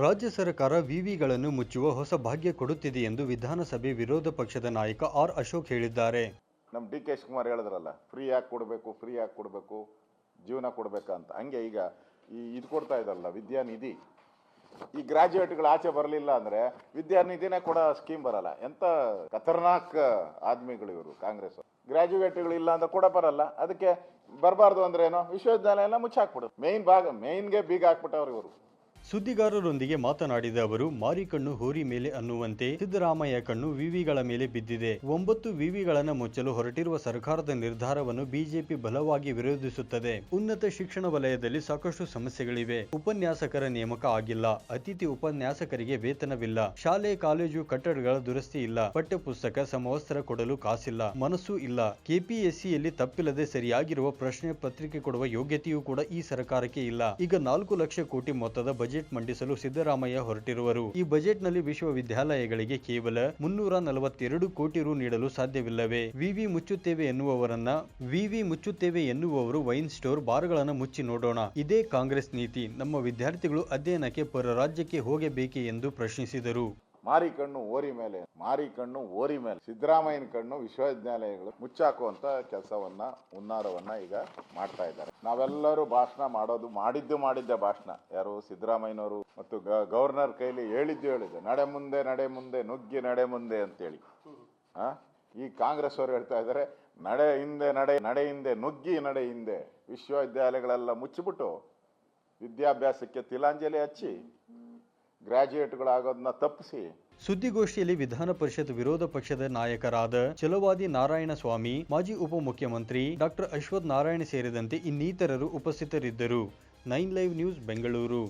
ರಾಜ್ಯ ಸರ್ಕಾರ ವಿವಿಗಳನ್ನು ಮುಚ್ಚುವ ಹೊಸ ಭಾಗ್ಯ ಕೊಡುತ್ತಿದೆ ಎಂದು ವಿಧಾನಸಭೆ ವಿರೋಧ ಪಕ್ಷದ ನಾಯಕ ಆರ್ ಅಶೋಕ್ ಹೇಳಿದ್ದಾರೆ. ನಮ್ಮ ಡಿ ಕೆ ಶಿವಕುಮಾರ್ ಹೇಳಿದ್ರಲ್ಲ, ಫ್ರೀ ಆಗಿ ಕೊಡಬೇಕು, ಫ್ರೀ ಆಗಿ ಕೊಡಬೇಕು, ಜೀವನ ಕೊಡಬೇಕಂತ ಹಂಗೆ ಈಗ ಈ ಇದು ಕೊಡ್ತಾ ಇದ್ದಾರಲ್ಲ, ವಿದ್ಯಾನಿಧಿ. ಈ ಗ್ರಾಜ್ಯುಯೇಟ್ಗಳು ಆಚೆ ಬರಲಿಲ್ಲ ಅಂದರೆ ವಿದ್ಯಾನಿಧಿನೇ ಕೊಡೋ ಸ್ಕೀಮ್ ಬರಲ್ಲ. ಎಂಥ ಖತರ್ನಾಕ್ ಆದ್ಮಿಗಳು ಇವರು ಕಾಂಗ್ರೆಸ್ ಗ್ರಾಜ್ಯುಯೇಟ್ಗಳು ಇಲ್ಲ ಅಂತ ಕೂಡ ಬರಲ್ಲ. ಅದಕ್ಕೆ ಬರಬಾರ್ದು ಅಂದ್ರೆ ಏನೋ? ವಿಶ್ವವಿದ್ಯಾಲಯ ಎಲ್ಲ ಮುಚ್ಚಾಕ್ಬಿಡು ಮೇಯ್ನ್ ಭಾಗ, ಮೇಯ್ನ್ಗೆ ಬೀಗ ಹಾಕ್ಬಿಟ್ಟವ್ರು ಇವರು. ಸುದ್ದಿಗಾರರೊಂದಿಗೆ ಮಾತನಾಡಿದ ಅವರು ಮಾರಿಕಣ್ಣು ಹೋರಿ ಮೇಲೆ ಅನ್ನುವಂತೆ ಸಿದ್ದರಾಮಯ್ಯ ಕಣ್ಣು ವಿವಿಗಳ ಮೇಲೆ ಬಿದ್ದಿದೆ. ಒಂಬತ್ತು ವಿವಿಗಳನ್ನು ಮುಚ್ಚಲು ಹೊರಟಿರುವ ಸರ್ಕಾರದ ನಿರ್ಧಾರವನ್ನು ಬಿಜೆಪಿ ಬಲವಾಗಿ ವಿರೋಧಿಸುತ್ತದೆ. ಉನ್ನತ ಶಿಕ್ಷಣ ವಲಯದಲ್ಲಿ ಸಾಕಷ್ಟು ಸಮಸ್ಯೆಗಳಿವೆ. ಉಪನ್ಯಾಸಕರ ನೇಮಕ ಆಗಿಲ್ಲ. ಅತಿಥಿ ಉಪನ್ಯಾಸಕರಿಗೆ ವೇತನವಿಲ್ಲ. ಶಾಲೆ, ಕಾಲೇಜು ಕಟ್ಟಡಗಳ ದುರಸ್ತಿ ಇಲ್ಲ. ಪಠ್ಯಪುಸ್ತಕ, ಸಮವಸ್ತ್ರ ಕೊಡಲು ಕಾಸಿಲ್ಲ. ಮನಸ್ಸು ಇಲ್ಲ. ಕೆಪಿಎಸ್ಸಿಯಲ್ಲಿ ತಪ್ಪಿಲ್ಲದೆ ಸರಿಯಾಗಿರುವ ಪ್ರಶ್ನೆ ಪತ್ರಿಕೆ ಕೊಡುವ ಯೋಗ್ಯತೆಯೂ ಕೂಡ ಈ ಸರ್ಕಾರಕ್ಕೆ ಇಲ್ಲ. ಈಗ ನಾಲ್ಕು ಲಕ್ಷ ಕೋಟಿ ಮೊತ್ತದ ಬಜೆಟ್ ಮಂಡಿಸಲು ಸಿದ್ದರಾಮಯ್ಯ ಹೊರಟಿರುವರು. ಈ ಬಜೆಟ್ನಲ್ಲಿ ವಿಶ್ವವಿದ್ಯಾಲಯಗಳಿಗೆ ಕೇವಲ ಮುನ್ನೂರ ನಲವತ್ತೆರಡು ಕೋಟಿ ರು ನೀಡಲು ಸಾಧ್ಯವಿಲ್ಲವೇ? ವಿವಿ ಮುಚ್ಚುತ್ತೇವೆ ಎನ್ನುವವರನ್ನ, ವಿವಿ ಮುಚ್ಚುತ್ತೇವೆ ಎನ್ನುವವರು ವೈನ್ ಸ್ಟೋರ್ ಬಾರ್ಗಳನ್ನು ಮುಚ್ಚಿ ನೋಡೋಣ. ಇದೇ ಕಾಂಗ್ರೆಸ್ ನೀತಿ. ನಮ್ಮ ವಿದ್ಯಾರ್ಥಿಗಳು ಅಧ್ಯಯನಕ್ಕೆ ಪರ ರಾಜ್ಯಕ್ಕೆ ಹೋಗಬೇಕೆ ಎಂದು ಪ್ರಶ್ನಿಸಿದರು. ಮಾರಿ ಕಣ್ಣು ಓರಿ ಮೇಲೆ ಮಾರಿ ಕಣ್ಣು ಓರಿ ಮೇಲೆ. ಸಿದ್ದರಾಮಯ್ಯನ ಕಣ್ಣು ವಿಶ್ವವಿದ್ಯಾಲಯಗಳು ಮುಚ್ಚಾಕುವಂತ ಕೆಲಸವನ್ನ, ಹುನ್ನಾರವನ್ನ ಈಗ ಮಾಡ್ತಾ ಇದ್ದಾರೆ. ನಾವೆಲ್ಲರೂ ಭಾಷಣ ಮಾಡೋದು, ಮಾಡಿದ್ದು ಮಾಡಿದ್ದ ಭಾಷಣ. ಯಾರು ಸಿದ್ದರಾಮಯ್ಯನವರು ಮತ್ತು ಗವರ್ನರ್ ಕೈಲಿ ಹೇಳಿದ್ದು ಹೇಳಿದ್ದು ನಡೆ ಮುಂದೆ ನಡೆ ಮುಂದೆ, ನುಗ್ಗಿ ನಡೆ ಮುಂದೆ ಅಂತೇಳಿ. ಆ? ಈ ಕಾಂಗ್ರೆಸ್ ಅವರು ಹೇಳ್ತಾ ಇದ್ದಾರೆ, ನಡೆ ಹಿಂದೆ, ನಡೆ ನಡೆ ಹಿಂದೆ, ನುಗ್ಗಿ ನಡೆ ಹಿಂದೆ. ವಿಶ್ವವಿದ್ಯಾಲಯಗಳೆಲ್ಲ ಮುಚ್ಚಿಬಿಟ್ಟು ವಿದ್ಯಾಭ್ಯಾಸಕ್ಕೆ ತಿಲಾಂಜಲಿ ಹಚ್ಚಿ. ಗ್ರಾಜ್ಯುಯೇಟ್ಗಳಾಗೋದನ್ನ ತಪ್ಪಿಸಿ. ಸುದ್ದಿಗೋಷ್ಠಿಯಲ್ಲಿ ವಿಧಾನ ಪರಿಷತ್ ವಿರೋಧ ಪಕ್ಷದ ನಾಯಕರಾದ ಚಲವಾದಿ ನಾರಾಯಣಸ್ವಾಮಿ, ಮಾಜಿ ಉಪಮುಖ್ಯಮಂತ್ರಿ ಡಾಕ್ಟರ್ ಅಶ್ವಥ್ ನಾರಾಯಣ ಸೇರಿದಂತೆ ಇನ್ನಿತರರು ಉಪಸ್ಥಿತರಿದ್ದರು. Nine live news Bengaluru.